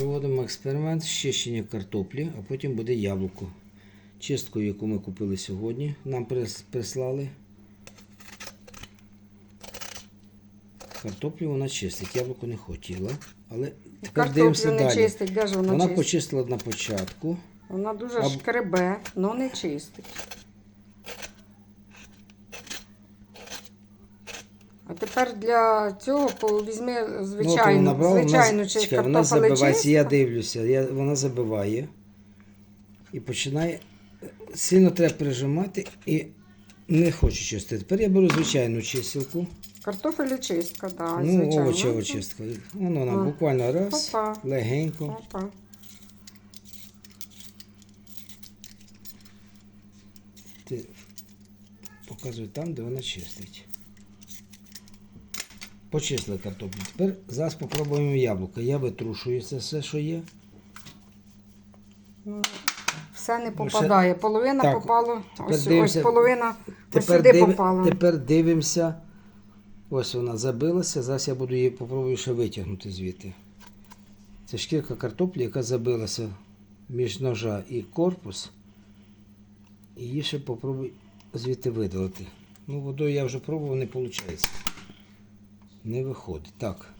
Проводимо експеримент з чищення картоплі, а потім буде яблуко. Чистку, яку ми купили сьогодні, нам прислали. Картоплю вона чистить, яблуко не хотіла. Але тепер дивимося не далі. чистить, де ж вона, Вона чистить? почистила на початку. Вона дуже А- шкребе, але не чистить. А тепер для цього візьми Ну, звичайну, набрала, звичайну вона, чи чекай, вона забивається, я дивлюся, я, вона забиває і починає. Сильно треба прижимати і не хочу чистити. Тепер я беру звичайну чистилку. Картофель чистка, да, Ну, звичайно. овочева чистка. Воно нам А. буквально раз, Опа. легенько. Опа. Ти показуй там, де вона чистить. Почистили картоплю. Тепер зараз спробуємо яблуко. Я витрушую це все, що є. Ну, Все не Ну, попадає. Половина Так, попала. Ось, ось дивимося. половина ось Тепер, сюди диви- попала. тепер дивимося. Ось вона забилася. Зараз я буду її попробую ще витягнути звідти. Це шкірка картоплі, яка забилася між ножа і корпус. Її ще попробуй звідти видалити. Ну, водою я вже пробував, не виходить. Не виходить. Так.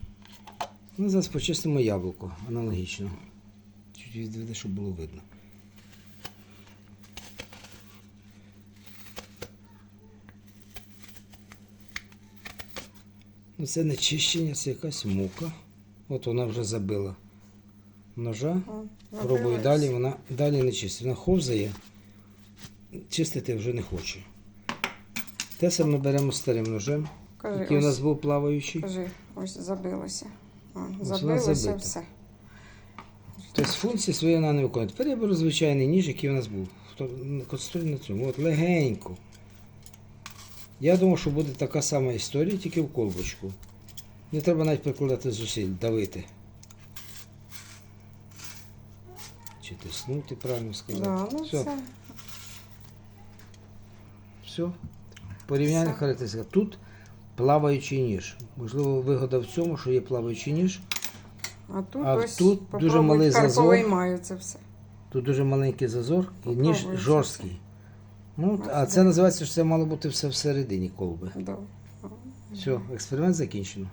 Ну, зараз почистимо яблуко аналогічно. Чуть відведи, щоб було видно. Ну, це не чищення, це якась мука. От вона вже забила ножа. Пробую далі, вона далі не чистить. Вона ховзає, чистити вже не хоче. Те саме беремо старим ножем, Кажи, який у ось. нас був плаваючий. Кажи, ось забилося. Вона забилося все. Тобто функції свої вона не виконує. Тепер я беру звичайний ніж, який у нас був. Концентрую на цьому. От легенько. Я думав, що буде така сама історія, тільки в колбочку. Не треба навіть прикладати зусиль, давити. Чи тиснути, правильно сказати. Да, ну Все. все. Все. Порівняння характеристика. Тут плаваючий ніж. Можливо, вигода в цьому, що є плаваючий ніж. А тут А ось тут дуже малий зазор. це все. Тут дуже маленький зазор і ніж жорсткий. Ну, а це називається, що це мало бути все всередині колби. Да. Все, експеримент закінчено.